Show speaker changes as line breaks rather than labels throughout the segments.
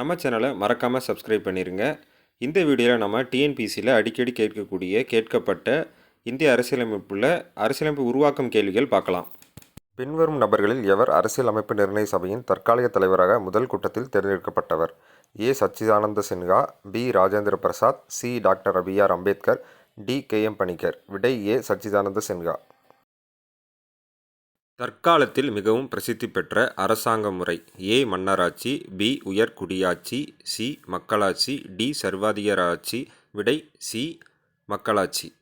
நம்ம சேனலை மறக்காமல் சப்ஸ்கிரைப் பண்ணிடுங்க இந்த வீடியோவில் நம்ம டிஎன்பிசியில் அடிக்கடி கேட்கக்கூடிய கேட்கப்பட்ட இந்திய அரசியலமைப்புள்ள அரசியலமைப்பு உருவாக்கும் கேள்விகள் பார்க்கலாம். பின்வரும் நபர்களில் எவர் அரசியல் அமைப்பு நிர்ணய சபையின் தற்காலிக தலைவராக முதல் கூட்டத்தில் தேர்ந்தெடுக்கப்பட்டவர்? A. Sachchidananda Sinha B. Rajendra Prasad C. Doctor B R Ambedkar D. K. M. Panikkar. விடை ஏ. சச்சிதானந்த சின்ஹா. தற்காலத்தில் மிகவும் பிரசித்தி பெற்ற அரசாங்க முறை. ஏ. மன்னராட்சி பி. உயர்குடியாட்சி சி. மக்களாட்சி டி. சர்வாதிகராட்சி விடை சி. மக்களாட்சி.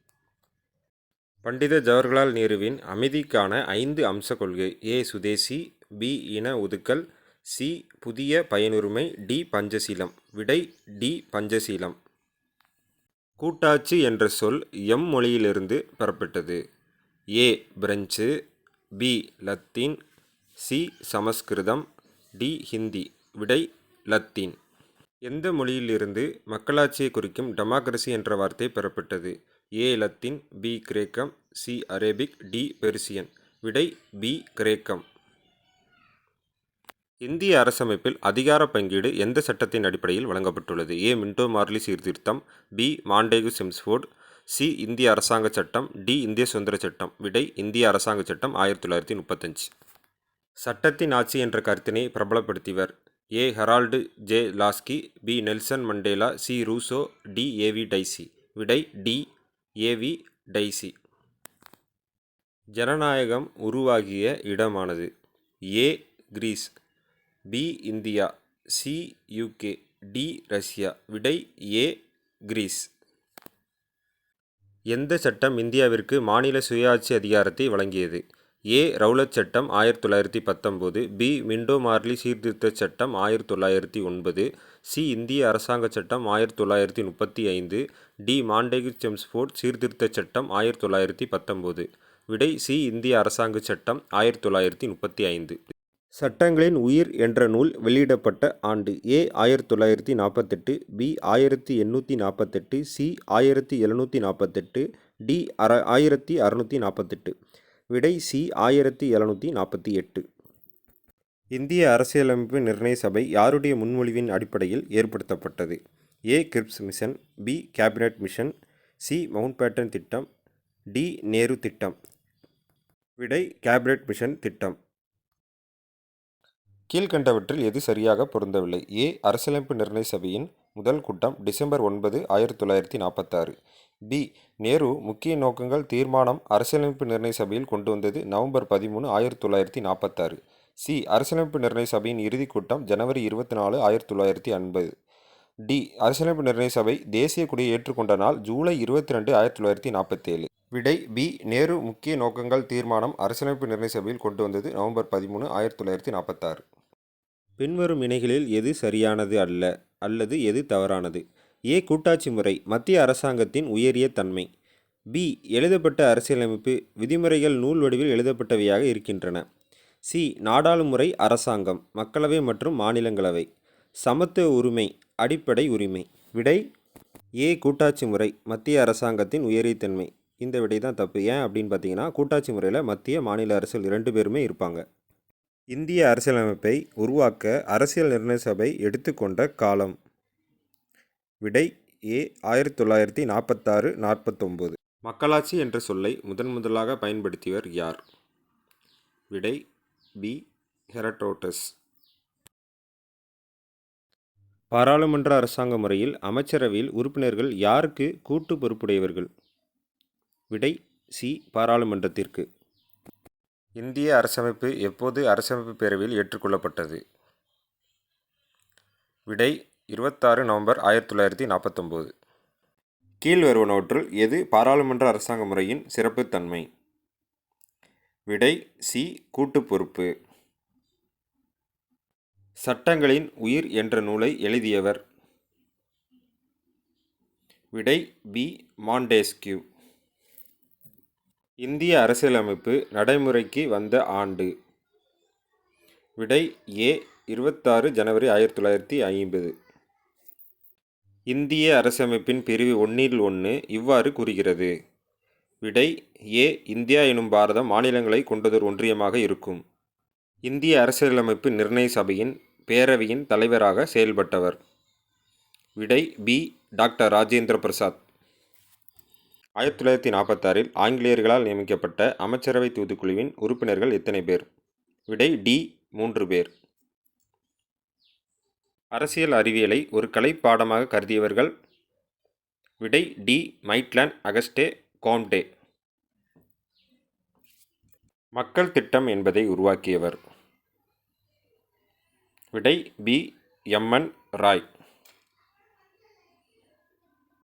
பண்டித ஜவஹர்லால் நேருவின் அமைதிக்கான ஐந்து அம்ச கொள்கை. ஏ. சுதேசி பி. இன ஒதுக்கல் சி. புதிய பயனுரிமை டி. பஞ்சசீலம். விடை டி. பஞ்சசீலம். கூட்டாட்சி என்ற சொல் எம் மொழியிலிருந்து பெறப்பட்டது. A. French B Latin C Sanskrit D Hindi விடை லத்தீன். எந்த மொழியிலிருந்து மக்களாட்சியை குறிக்கும் டெமோக்ரஸி என்ற வார்த்தை பெறப்பட்டது? ஏ லத்தீன் பி கிரேக்கம் சி அரேபிக் டி பெர்சியன். விடை பி கிரேக்கம். இந்திய அரசமைப்பில் அதிகார பங்கீடு எந்த சட்டத்தின் அடிப்படையில் வழங்கப்பட்டுள்ளது? ஏ மின்டோ மார்லி சீர்திருத்தம் பி மாண்டேகு செம்ஸ்ஃபோர்ட் சி. இந்திய அரசாங்க சட்டம் டி. இந்திய சுதந்திர சட்டம் விடை இந்திய அரசாங்க சட்டம் ஆயிரத்தி தொள்ளாயிரத்தி முப்பத்தஞ்சு. சட்டத்தின் ஆட்சி என்ற கருத்தினை பிரபலப்படுத்தியவர் A. Harold J. Laski B. Nelson Mandela C. Rousseau D. A V Dicey. விடை டி. A V Dicey. ஜனநாயகம் உருவாகிய இடமானது. A. Greece. B. India. C. UK D. Russia. விடை ஏ. கிரீஸ். எந்த சட்டம் இந்தியாவிற்கு மாநில சுயாட்சி அதிகாரத்தை வழங்கியது? ஏ. ரவுலட் சட்டம் ஆயிரத்தி தொள்ளாயிரத்தி பத்தொம்போது பி. மிண்டோ மார்லி சீர்திருத்த சட்டம் ஆயிரத்தி தொள்ளாயிரத்தி ஒன்பது சி. இந்திய அரசாங்க சட்டம் ஆயிரத்தி தொள்ளாயிரத்தி முப்பத்தி ஐந்து டி. மாண்டேகு செம்ஸ்போர்ட் சீர்திருத்த சட்டம் ஆயிரத்தி தொள்ளாயிரத்தி பத்தொம்போது. விடை சி. இந்திய அரசாங்க சட்டம் ஆயிரத்தி தொள்ளாயிரத்தி முப்பத்தி ஐந்து. சட்டங்களின் உயிர் என்ற நூல் வெளியிடப்பட்ட ஆண்டு ஏ ஆயிரத்தி தொள்ளாயிரத்தி நாற்பத்தெட்டு பி ஆயிரத்தி எண்ணூற்றி நாற்பத்தெட்டு சி ஆயிரத்தி எழுநூற்றி நாற்பத்தெட்டு டி அற ஆயிரத்தி அறநூற்றி நாற்பத்தெட்டு. விடை சி ஆயிரத்தி எழுநூற்றி நாற்பத்தி எட்டு. இந்திய அரசியலமைப்பு நிர்ணய சபை யாருடைய முன்மொழிவின் அடிப்படையில் ஏற்படுத்தப்பட்டது? A Cripps mission B cabinet mission C Mountbatten திட்டம் டி நேரு திட்டம். விடை கேபினட் மிஷன் திட்டம். கீழ்கண்டவற்றில் எது சரியாக பொருந்தவில்லை? ஏ. அரசியலமைப்பு நிர்ணய சபையின் முதல் கூட்டம் டிசம்பர் ஒன்பது ஆயிரத்தி தொள்ளாயிரத்தி நாற்பத்தாறு பி. நேரு முக்கிய நோக்கங்கள் தீர்மானம் அரசியலமைப்பு நிர்ணய சபையில் கொண்டு வந்தது நவம்பர் பதிமூணு ஆயிரத்தி தொள்ளாயிரத்தி நாற்பத்தாறு சி. அரசியலமைப்பு நிர்ணய சபையின் இறுதிக் கூட்டம் ஜனவரி இருபத்தி நாலு ஆயிரத்தி தொள்ளாயிரத்தி ஐம்பது டி. அரசியலமைப்பு நிர்ணய சபை தேசிய கொடியை ஏற்றுக்கொண்ட நாள் ஜூலை இருபத்தி ரெண்டு ஆயிரத்தி தொள்ளாயிரத்தி நாற்பத்தேழு விடை பி. நேரு முக்கிய நோக்கங்கள் தீர்மானம் அரசியலமைப்பு நிர்ணய சபையில் கொண்டு வந்தது நவம்பர் பதிமூணு ஆயிரத்தி தொள்ளாயிரத்தி நாற்பத்தாறு பின்வரும் இணைகளில் எது சரியானது அல்ல அல்லது எது தவறானது? ஏ. கூட்டாட்சி முறை மத்திய அரசாங்கத்தின் உயரிய தன்மை. பி. எழுதப்பட்ட அரசியலமைப்பு விதிமுறைகள் நூல் வடிவில் எழுதப்பட்டவையாக இருக்கின்றன. சி. நாடாளுமுறை அரசாங்கம் மக்களவை மற்றும் மாநிலங்களவை. சமத்துவ உரிமை அடிப்படை உரிமை. விடை? ஏ. கூட்டாட்சி முறை மத்திய அரசாங்கத்தின் உயரியத்தன்மை இந்த விடை தான் தப்பு. ஏன் அப்படின்னு பார்த்தீங்கன்னா கூட்டாட்சி முறையில் மத்திய மாநில அரசியல் இரண்டு பேருமே இருப்பாங்க. இந்திய அரசியலமைப்பை உருவாக்க அரசியல் நிர்ணய சபை எடுத்துக்கொண்ட காலம். விடை ஏ ஆயிரத்தி தொள்ளாயிரத்தி நாற்பத்தாறு நாற்பத்தொம்போது. மக்களாட்சி என்ற சொல்லை முதன் முதலாக பயன்படுத்தியவர் யார்? விடை பி ஹெரட்டோட்டஸ் பாராளுமன்ற அரசாங்க முறையில் அமைச்சரவையில் உறுப்பினர்கள் யாருக்கு கூட்டு பொறுப்புடையவர்கள்? விடை சி பாராளுமன்றத்திற்கு. இந்திய அரசமைப்பு எப்போது அரசமைப்பு பேரவையில் ஏற்றுக்கொள்ளப்பட்டது? விடை இருபத்தாறு நவம்பர் ஆயிரத்தி தொள்ளாயிரத்தி நாற்பத்தொம்போது. கீழ்வருவனவற்றுள் எது பாராளுமன்ற அரசாங்க முறையின் சிறப்புத்தன்மை? விடை சி கூட்டு பொறுப்பு. சட்டங்களின் உயிர் என்ற நூலை எழுதியவர். விடை பி மாண்டேஸ்கியூ. இந்திய அரசியலமைப்பு நடைமுறைக்கு வந்த ஆண்டு. விடை ஏ இருபத்தாறு ஜனவரி ஆயிரத்தி தொள்ளாயிரத்தி ஐம்பது. இந்திய அரசியலமைப்பின் பிரிவு ஒன்றில் ஒன்று இவ்வாறு கூறுகிறது. விடை ஏ இந்தியா எனும் பாரதம் மாநிலங்களை கொண்டதொரு ஒன்றியமாக இருக்கும். இந்திய அரசியலமைப்பு நிர்ணய சபையின் பேரவையின் தலைவராக செயல்பட்டவர். விடை பி டாக்டர் ராஜேந்திர பிரசாத். ஆயிரத்தி தொள்ளாயிரத்தி நாற்பத்தாறில் ஆங்கிலேயர்களால் நியமிக்கப்பட்ட அமைச்சரவை தூதுக்குழுவின் உறுப்பினர்கள் எத்தனை பேர்? விடை டி மூன்று பேர். அரசியல் அறிவியலை ஒரு கலை பாடமாக கருதியவர்கள் விடை டி மைட்லன் அகஸ்டே கோம்டே மக்கள் திட்டம் என்பதை உருவாக்கியவர். விடை பி எம்என் ராய்.